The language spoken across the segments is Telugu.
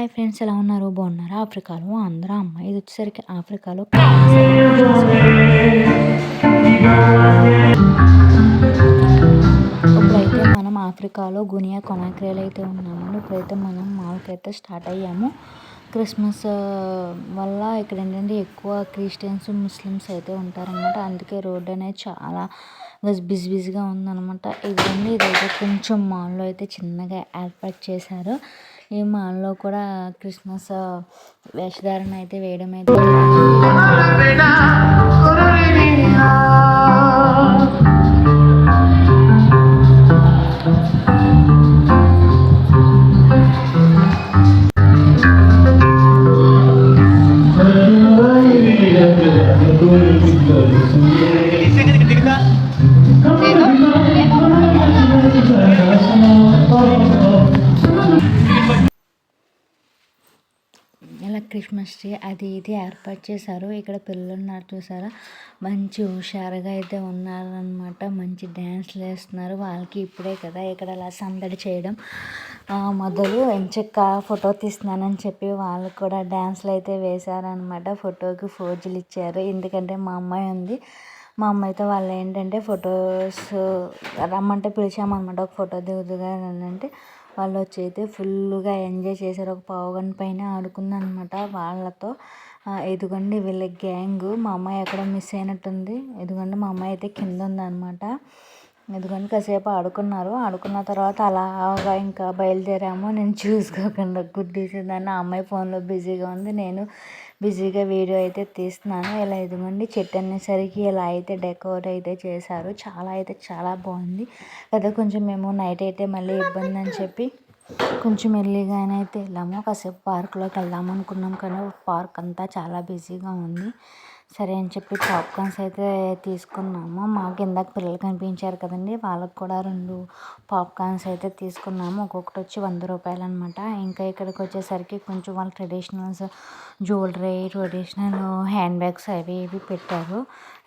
హాయ్ ఫ్రెండ్స్ ఎలా ఉన్నారు? బాగున్నారా? ఆఫ్రికాలో ఆంధ్ర అమ్మాయి. ఇది వచ్చేసరికి ఆఫ్రికాలో ఇప్పుడైతే మనం ఆఫ్రికాలో గునియా కొనాక్రేలు అయితే ఉన్నాము. ఇప్పుడైతే మనం మాల్కి అయితే స్టార్ట్ అయ్యాము. క్రిస్మస్ వల్ల ఇక్కడ ఏంటంటే ఎక్కువ క్రిస్టియన్స్ ముస్లిమ్స్ అయితే ఉంటారనమాట అందుకే రోడ్ అనేది చాలా బిజీ బిజీగా ఉందనమాట ఇవన్నీ ఇదైతే కొంచెం మాల్లో అయితే చిన్నగా ఏర్పాటు చేశారు. ఈ మాల్లో కూడా క్రిస్మస్ వేషధారణ అయితే వేయడం అయితే క్రిస్మస్ ట్రీ అది ఇది ఏర్పాటు చేశారు. ఇక్కడ పిల్లలు ఉన్నారు చూసారా? మంచి హుషారుగా అయితే ఉన్నారనమాట మంచి డ్యాన్స్లు వేస్తున్నారు. వాళ్ళకి ఇప్పుడే కదా ఇక్కడ అలా సందడి చేయడం. మొదలు ఎంచక్క ఫోటో తీస్తున్నానని చెప్పి వాళ్ళు కూడా డ్యాన్స్లు అయితే వేశారనమాట ఫోటోకి ఫోజులు ఇచ్చారు. ఎందుకంటే మా అమ్మాయి ఉంది. మా అమ్మాయితో వాళ్ళు ఏంటంటే ఫొటోస్ రమ్మంటే పిలిచామన్నమాట. ఒక ఫోటో దిగుదుగా అంటే వాళ్ళు వచ్చి అయితే ఫుల్గా ఎంజాయ్ చేశారు. ఒక పావు గంట పైన ఆడుకుందనమాట వాళ్ళతో. ఇదిగోండి వీళ్ళ గ్యాంగ్ మా అమ్మాయి ఎక్కడ మిస్ అయినట్టుంది. ఇదిగోండి మా అమ్మాయి అయితే కింద ఉందన్నమాట ఎందుకంటే కాసేపు ఆడుకున్నారు. ఆడుకున్న తర్వాత అలాగా ఇంకా బయలుదేరాము. నేను చూసుకోకుండా గుద్దీసిందని ఆ అమ్మాయి ఫోన్లో బిజీగా ఉంది. నేను బిజీగా వీడియో అయితే తీస్తున్నాను. ఇలా ఇదిగోండి చెట్టు అనేసరికి ఇలా అయితే డెకోర్ అయితే చేశారు. చాలా అయితే చాలా బాగుంది కదా. కొంచెం మేము నైట్ అయితే మళ్ళీ ఇబ్బంది అని చెప్పి కొంచెం ఎర్లీగానే అయితే వెళ్ళాము. కాసేపు పార్క్లోకి వెళ్దాం అనుకున్నాం కానీ పార్క్ అంతా చాలా బిజీగా ఉంది. సరే అని చెప్పి పాప్కార్న్స్ అయితే తీసుకున్నాము. మాకు ఇందాక పిల్లలు కనిపించారు కదండి. వాళ్ళకి కూడా రెండు పాప్కార్న్స్ అయితే తీసుకున్నాము. ఒక్కొక్కటి వచ్చి వంద రూపాయలు అనమాట ఇంకా ఇక్కడికి వచ్చేసరికి కొంచెం వాళ్ళ traditionals jewellery traditional hand bags అవి ఇవి పెట్టారు.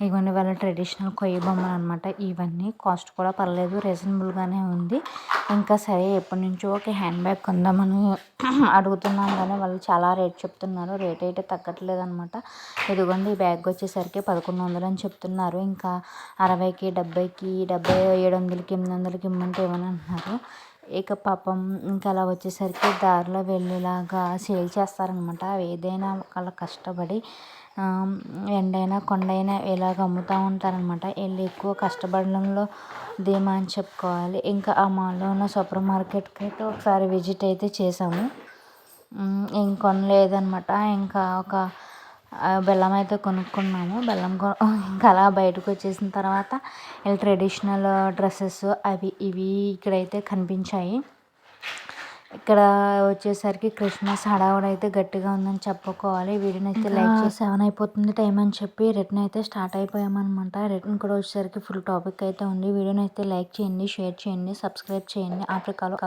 ఇవన్నీ వాళ్ళ ట్రెడిషనల్ కొయ్య బొమ్మలు అనమాట ఇవన్నీ కాస్ట్ కూడా పర్లేదు రీజనబుల్గానే ఉంది. ఇంకా సరే ఎప్పటి నుంచో ఒక హ్యాండ్ బ్యాగ్ కొందామని అడుగుతున్నాం కానీ వాళ్ళు చాలా రేట్ చెప్తున్నారు. రేట్ అయితే తగ్గట్లేదు అనమాట ఇదిగోండి ఈ బ్యాగ్ వచ్చేసరికి పదకొండు వందలు అని చెప్తున్నారు. ఇంకా అరవైకి డెబ్బైకి డెబ్బై ఏడు వందలకి ఎనిమిది వందలకి ఇమ్మంటే ఏమని అంటున్నారు? ఇక పాపం ఇంకా అలా వచ్చేసరికి దారిలో వెళ్ళేలాగా సేల్ చేస్తారనమాట. ఏదైనా వాళ్ళ కష్టపడి ఎండైనా కొండైనా ఇలాగ అమ్ముతూ ఉంటారనమాట. వీళ్ళు ఎక్కువ కష్టపడడంలో ధీమా అని చెప్పుకోవాలి. ఇంకా ఆ మాల్లో ఉన్న సూపర్ మార్కెట్కి అయితే ఒకసారి విజిట్ అయితే చేసాము ఇంకొనలేదనమాట ఇంకా ఒక బెల్లం అయితే కొనుక్కున్నాము. బెల్లం ఇంకా అలా బయటకు వచ్చేసిన తర్వాత వీళ్ళ ట్రెడిషనల్ డ్రెస్సెస్ అవి ఇవి ఇక్కడైతే కనిపించాయి. ఇక్కడ వచ్చేసరికి క్రిస్మస్ హడావుడి అయితే గట్టిగా ఉందని చెప్పుకోవాలి. వీడియోని అయితే లైక్ సెవెన్ అయిపోతుంది టైం అని చెప్పి రిటర్న్ అయితే స్టార్ట్ అయిపోయామన్నమాట. రిటర్న్ కూడా వచ్చేసరికి ఫుల్ టాపిక్ అయితే ఉంది. వీడియోని అయితే లైక్ చేయండి షేర్ చేయండి సబ్స్క్రైబ్ చేయండి. ఆఫ్రికాలో